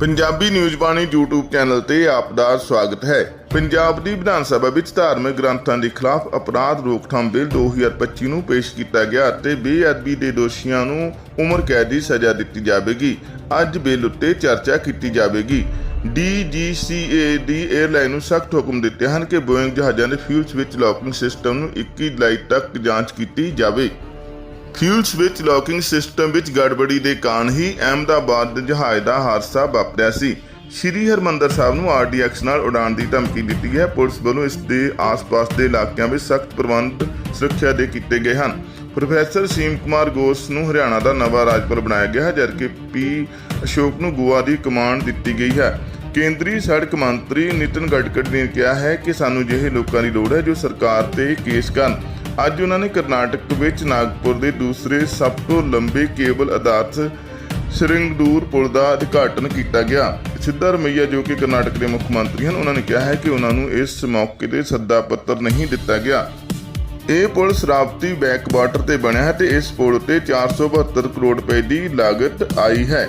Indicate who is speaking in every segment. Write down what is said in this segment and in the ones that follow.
Speaker 1: Punjabi news Bani YouTube channel ਤੇ ਆਪ ਦਾ ਸਵਾਗਤ ਹੈ। ਪੰਜਾਬ ਦੀ ਵਿਧਾਨ ਸਭਾ ਵਿੱਚ ਧਾਰਮਿਕ ਗ੍ਰੰਥਾਂ ਦੇ ਖਿਲਾਫ ਅਪਰਾਧ ਰੋਕਥਾਮ ਬਿੱਲ 2025 ਨੂੰ ਪੇਸ਼ ਕੀਤਾ ਗਿਆ ਅਤੇ ਬੇਅਦਬੀ ਦੇ ਦੋਸ਼ੀਆਂ ਨੂੰ ਉਮਰ ਕੈਦ ਦੀ ਸਜ਼ਾ ਦਿੱਤੀ ਜਾਵੇਗੀ। ਅੱਜ ਬਿੱਲ ਉੱਤੇ ਚਰਚਾ ਕੀਤੀ ਜਾਵੇਗੀ। DGCA ਦੀ 에ਅਰਲਾਈਨ ਨੂੰ ਸਖਤ ਹੁਕਮ ਦਿੱਤੇ ਹਨ ਕਿ ਬੋਇੰਗ ਜਹਾਜ਼ਾਂ ਦੇ ਫਿਊਲਸ ਵਿੱਚ ਲੌਕਿੰਗ ਸਿਸਟਮ ਨੂੰ 21 ਜੁਲਾਈ ਤੱਕ ਜਾਂਚ ਕੀਤੀ ਜਾਵੇ। ਫਿਊਲਸ ਵਿੱਚ ਲੌਕਿੰਗ ਸਿਸਟਮ ਵਿੱਚ ਗੜਬੜੀ ਦੇ ਕਾਰਨ ਹੀ ਅਹਿਮਦਾਬਾਦ ਦੇ ਜਹਾਜ਼ ਦਾ ਹਾਦਸਾ ਵਾਪਰਿਆ ਸੀ। ਸ਼੍ਰੀ ਹਰਮੰਦਰ ਸਾਹਿਬ ਨੂੰ ਆਰਡੀਐਕਸ ਨਾਲ ਉਡਾਣ ਦੀ ਧਮਕੀ ਦਿੱਤੀ ਹੈ। ਪੁਲਿਸ ਵੱਲੋਂ ਇਸ ਦੇ ਆਸ-ਪਾਸ ਦੇ ਇਲਾਕਿਆਂ ਵਿੱਚ ਸਖਤ ਪ੍ਰਬੰਧ ਸੁਰੱਖਿਆ ਦੇ ਕੀਤੇ ਗਏ ਹਨ। ਪ੍ਰੋਫੈਸਰ ਸੀਮ ਕੁਮਾਰ ਗੋਸ ਨੂੰ ਹਰਿਆਣਾ ਦਾ ਨਵਾਂ ਰਾਜਪਾਲ ਬਣਾਇਆ ਗਿਆ ਹੈ ਜਦਕਿ ਪੀ ਅਸ਼ੋਕ ਨੂੰ ਗੋਆ ਦੀ ਕਮਾਂਡ ਦਿੱਤੀ ਗਈ ਹੈ। ਕੇਂਦਰੀ ਸੜਕ ਮੰਤਰੀ ਨਿਤਨ ਗਡਕਰੀ ਨੇ ਕਿਹਾ ਹੈ ਕਿ ਸਾਨੂੰ ਜਿਹੇ ਲੋਕਾਂ ਦੀ ਲੋੜ ਹੈ ਜੋ ਸਰਕਾਰ ਤੇ ਕੇਸ ਕਰਨ। ਅੱਜ ਉਹਨਾਂ ਨੇ ਕਰਨਾਟਕ ਵਿੱਚ ਨਾਗਪੁਰ ਦੇ ਦੂਸਰੇ ਸਭ ਤੋਂ ਲੰਬੇ ਕੇਬਲ ਆਧਾਰਿਤ ਸ਼ਰਿੰਗਦੂਰ ਪੁਲ ਦਾ ਉਦਘਾਟਨ ਕੀਤਾ ਗਿਆ। ਸਿੱਧਾ ਰਮਈਆ ਜੋ ਕਿ ਕਰਨਾਟਕ ਦੇ ਮੁੱਖ ਮੰਤਰੀ ਹਨ, ਉਹਨਾਂ ਨੇ ਕਿਹਾ ਹੈ ਕਿ ਉਹਨਾਂ ਨੂੰ ਇਸ ਮੌਕੇ ਤੇ ਸੱਦਾ ਪੱਤਰ ਨਹੀਂ ਦਿੱਤਾ ਗਿਆ। ਇਹ ਪੁਲ ਸਰਾਵਤੀ ਬੈਕਵਾਟਰ ਤੇ ਬਣਿਆ ਹੈ ਤੇ ਇਸ ਪੁਲ ਉੱਤੇ 472 ਕਰੋੜ ਰੁਪਏ ਦੀ ਲਾਗਤ ਆਈ ਹੈ।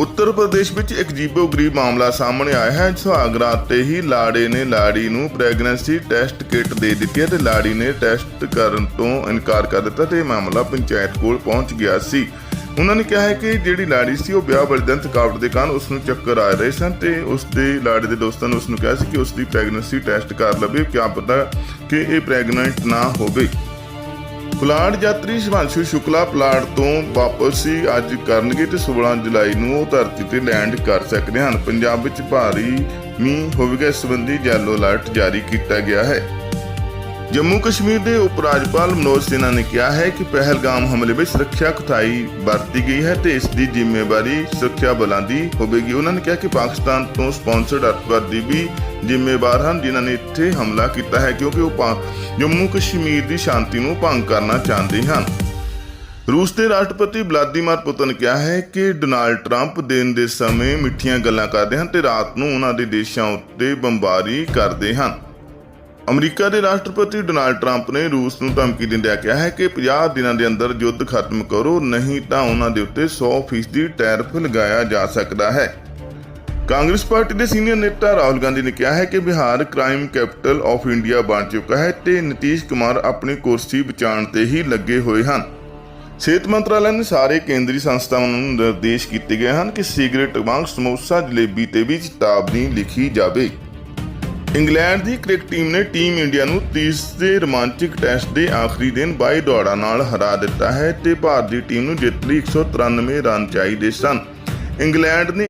Speaker 1: ਉੱਤਰ ਪ੍ਰਦੇਸ਼ ਵਿੱਚ ਇੱਕ ਜੀਬੋ-ਗਰੀਬ ਮਾਮਲਾ ਸਾਹਮਣੇ ਆਇਆ ਹੈ। ਸੁਹਾਗਰਾ ਤੇ ਹੀ ਲਾੜੇ ਨੇ ਲਾੜੀ ਨੂੰ ਪ੍ਰੈਗਨੈਂਸੀ ਟੈਸਟ ਕਿੱਟ ਦੇ ਦਿੱਤੀ ਹੈ ਤੇ ਲਾੜੀ ਨੇ ਟੈਸਟ ਕਰਨ ਤੋਂ ਇਨਕਾਰ ਕਰ ਦਿੱਤਾ ਤੇ ਇਹ ਮਾਮਲਾ ਪੰਚਾਇਤ ਕੋਲ ਪਹੁੰਚ ਗਿਆ ਸੀ। ਉਹਨਾਂ ਨੇ ਕਿਹਾ ਹੈ ਕਿ ਜਿਹੜੀ ਲਾੜੀ ਸੀ, ਉਹ ਵਿਆਹ ਵਾਲੇ ਦਿਨ ਥਕਾਵਟ ਦੇ ਕਾਰਨ ਉਸ ਨੂੰ ਚੱਕਰ ਆ ਰਹੇ ਸਨ ਤੇ ਉਸ ਦੇ ਲਾੜੇ ਦੇ ਦੋਸਤਾਂ ਨੇ ਉਸ ਨੂੰ ਕਿਹਾ ਸੀ ਕਿ ਉਸ ਦੀ ਪ੍ਰੈਗਨੈਂਸੀ ਟੈਸਟ ਕਰ ਲਵੇ। ਕਿਆ ਪਤਾ ਕਿ ਇਹ ਪ੍ਰੈਗਨੈਂਟ ਨਾ ਹੋਵੇ। ਪਲਾਟ ਯਾਤਰੀ ਸ਼ਿਵਾਂਸ਼ੂ ਸ਼ੁਕਲਾ ਪਲਾਟ ਤੋਂ ਵਾਪਸੀ ਅੱਜ ਕਰਨਗੇ ਤੇ 16 ਜੁਲਾਈ ਨੂੰ ਉਹ ਧਰਤੀ ਤੇ ਲੈਂਡ ਕਰ ਸਕਦੇ ਹਨ। ਪੰਜਾਬ ਵਿੱਚ ਭਾਰੀ ਮੀਂਹ ਹੋਵੇਗਾ, ਇਸ ਸੰਬੰਧੀ ਯੈਲੋ ਅਲਰਟ ਜਾਰੀ ਕੀਤਾ ਗਿਆ ਹੈ। ਜੰਮੂ ਕਸ਼ਮੀਰ ਦੇ ਉਪ ਰਾਜਪਾਲ ਮਨੋਜ ਸਿਨਹਾ ਨੇ ਕਿਹਾ ਹੈ ਕਿ ਪਹਿਲਗਾਮ ਹਮਲੇ ਵਿੱਚ ਸੁਰੱਖਿਆ ਕੁਤਾਈ ਵਰਤੀ ਗਈ ਹੈ ਤੇ ਇਸ ਦੀ ਜ਼ਿੰਮੇਵਾਰੀ ਸੁਰੱਖਿਆ ਬਲਾਂ ਦੀ ਹੋਵੇਗੀ। ਉਹਨਾਂ ਨੇ ਕਿਹਾ ਕਿ ਪਾਕਿਸਤਾਨ ਤੋਂ ਸਪਾਂਸਰਡ ਅੱਤਵਾਦੀ ਵੀ ਜ਼ਿੰਮੇਵਾਰ ਹਨ, ਜਿਨ੍ਹਾਂ ਨੇ ਇੱਥੇ ਹਮਲਾ ਕੀਤਾ ਹੈ, ਕਿਉਂਕਿ ਉਹ ਜੰਮੂ ਕਸ਼ਮੀਰ ਦੀ ਸ਼ਾਂਤੀ ਨੂੰ ਭੰਗ ਕਰਨਾ ਚਾਹੁੰਦੇ ਹਨ। ਰੂਸ ਦੇ ਰਾਸ਼ਟਰਪਤੀ ਵਲਾਦੀਮੀਰ ਪੁਤਿਨ ਕਿਹਾ ਹੈ ਕਿ ਡੋਨਾਲਡ ਟਰੰਪ ਦਿਨ ਦੇ ਸਮੇਂ ਮਿੱਠੀਆਂ ਗੱਲਾਂ ਕਰਦੇ ਹਨ ਤੇ ਰਾਤ ਨੂੰ ਉਹਨਾਂ ਦੇ ਦੇਸ਼ਾਂ ਉੱਤੇ ਬੰਬਾਰੀ ਕਰਦੇ ਹਨ। ਅਮਰੀਕਾ ਦੇ ਰਾਸ਼ਟਰਪਤੀ ਡੋਨਾਲਡ ਟਰੰਪ ਨੇ ਰੂਸ ਨੂੰ ਧਮਕੀ ਦਿੰਦਿਆਂ ਕਿਹਾ ਹੈ ਕਿ 50 ਦਿਨਾਂ ਦੇ ਅੰਦਰ ਯੁੱਧ ਖਤਮ ਕਰੋ, ਨਹੀਂ ਤਾਂ ਉਹਨਾਂ ਦੇ ਉੱਤੇ 100% ਟੈਰਫ ਲਗਾਇਆ ਜਾ ਸਕਦਾ ਹੈ। ਕਾਂਗਰਸ ਪਾਰਟੀ ਦੇ ਸੀਨੀਅਰ ਨੇਤਾ ਰਾਹੁਲ ਗਾਂਧੀ ਨੇ ਕਿਹਾ ਹੈ ਕਿ Bihar crime capital of India ਬਣ ਚੁੱਕਾ ਹੈ ਤੇ ਨਤੀਸ਼ ਕੁਮਾਰ ਆਪਣੀ ਕੁਰਸੀ ਬਚਾਉਣ ਤੇ ਹੀ ਲੱਗੇ ਹੋਏ ਹਨ। ਸਿਹਤ ਮੰਤਰਾਲੇ ਨੇ ਸਾਰੇ ਕੇਂਦਰੀ ਸੰਸਥਾਵਾਂ ਨੂੰ ਨਿਰਦੇਸ਼ ਕੀਤੇ ਗਏ ਹਨ ਕਿ ਸਿਗਰਟ ਵਾਂਗ ਸਮੋਸਾ, ਜਲੇਬੀ ਤੇ ਵੀ ਚੇਤਾਵਨੀ ਲਿਖੀ ਜਾਵੇ। ਇੰਗਲੈਂਡ ਦੀ ਕ੍ਰਿਕਟ ਟੀਮ ਨੇ ਟੀਮ ਇੰਡੀਆ ਨੂੰ ਤੀਸਰੇ ਰੋਮਾਂਚਿਕ ਟੈਸਟ ਦੇ ਆਖਰੀ ਦਿਨ 22 ਦੌੜਾਂ ਨਾਲ ਹਰਾ ਦਿੱਤਾ ਹੈ ਤੇ ਦੀ ਟੀਮ ਨੂੰ ਜਿੱਤ ਲਈ 193 ਰਨ ਚਾਹੀਦੇ ਸਨ। ਇੰਗਲੈਂਡ ਨੇ